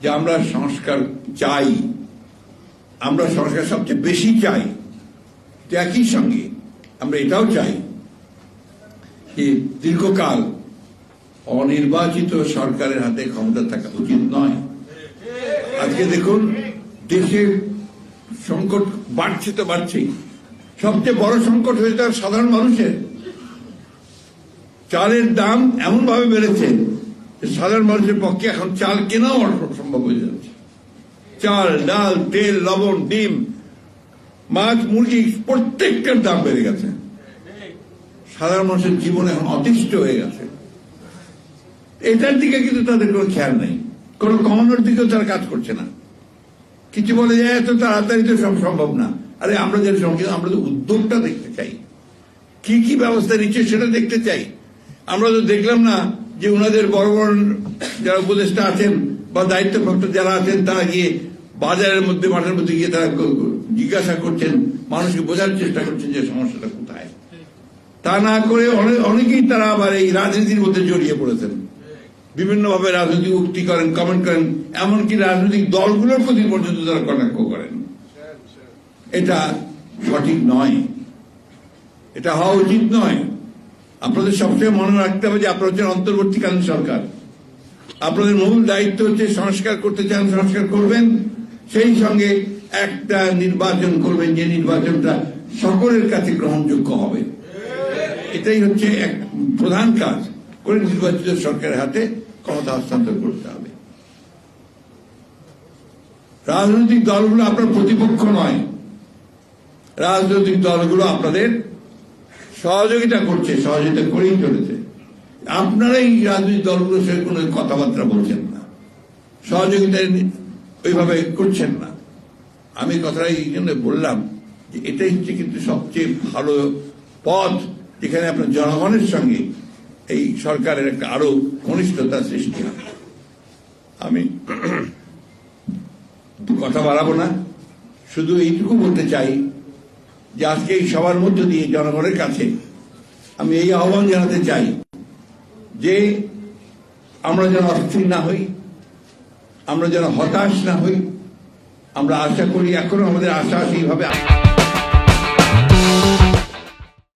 যে আমরা সংস্কার চাই, আমরা সংস্কার সবচেয়ে বেশি চাই একই সঙ্গে আমরা এটাও চাই যে দীর্ঘকাল অনির্বাচিত সরকারের হাতে ক্ষমতা থাকা উচিত নয়। আজকে দেখুন, দেশের সংকট বাড়ছে তো বাড়ছেই। সবচেয়ে বড় সংকট হয়েছে সাধারণ মানুষের। চালের দাম এমন ভাবে বেড়েছে সাধারণ মানুষের পক্ষে এখন চাল কেনাও অসম্ভব হয়ে যাচ্ছে। চাল, ডাল, তেল, লবণ, ডিম, মাছ, মুরগি, প্রত্যেকটার দাম বেড়ে গেছে। সাধারণ মানুষের জীবন এখন অতিষ্ঠ হয়ে গেছে। এটার দিকে কিন্তু তাদের কোনো খেয়াল নেই। কোনো কমানোর দিকেও তারা কাজ করছে না। কিছু বলে যায় এত তাড়াতাড়ি তো সব সম্ভব না। আরে, আমরা যেটা সঙ্গে, আমরা তো উদ্যোগটা দেখতে চাই, কি কি ব্যবস্থা নিচ্ছে সেটা দেখতে চাই। আমরা তো দেখলাম না যে ওনাদের বড় বড় যারা উপদেষ্টা আছেন বা দায়িত্বপ্রাপ্ত যারা আছেন, তারা গিয়ে বাজারের মধ্যে, মাঠের মধ্যে গিয়ে তারা জিজ্ঞাসা করছেন, মানুষকে বোঝার চেষ্টা করছেন যে সমস্যাটা কোথায়। তা না করে অনে- অনেকেই তারা আবার এই রাজনীতির মধ্যে জড়িয়ে পড়েছেন। বিভিন্নভাবে রাজনৈতিক উক্তি করেন কমেন্ট করেন, এমনকি রাজনৈতিক দলগুলোর প্রতি পর্যন্ত তারা কটাক্ষ করেন। এটা সঠিক নয়। এটা হওয়া উচিত নয়। আপনাদের সবসময় মনে রাখতে হবে যে আপনারা হচ্ছেন অন্তর্বর্তীকালীন সরকার। আপনাদের মূল দায়িত্ব হচ্ছে সংস্কার করতে চান, সংস্কার করবেন। সেই সঙ্গে একটা নির্বাচন করবেন যে নির্বাচনটা সকলের কাছে গ্রহণযোগ্য হবে। এটাই হচ্ছে এক প্রধান কাজ করে নির্বাচিত সরকারের হাতে ক্ষমতা হস্তান্তর করতে হবে। রাজনৈতিক দলগুলো আপনার প্রতিপক্ষ নয়। রাজনৈতিক দলগুলো আপনাদের সহযোগিতা করছে, সহযোগিতা করেই চলেছে। আপনারা এই রাজনৈতিক দলগুলোর সঙ্গে কোনো কথাবার্তা বলছেন না। সহযোগিতা ওইভাবে করছেন না। আমি কথাটা এই জন্য বললাম যে এটাই হচ্ছে কিন্তু সবচেয়ে ভালো পথ যেখানে আপনার জনগণের সঙ্গে এই সরকারের একটা আরও ঘনিষ্ঠতা সৃষ্টি হবে আমি কথা বাড়াবো না। শুধু এইটুকু বলতে চাই যে আজকে এই সবার মধ্য দিয়ে জনগণের কাছে আমি এই আহ্বান জানাতে চাই যে আমরা যেন অস্থির না হই, আমরা যেন হতাশ না হই, আমরা আশা করি এখনও আমাদের আশা সেইভাবে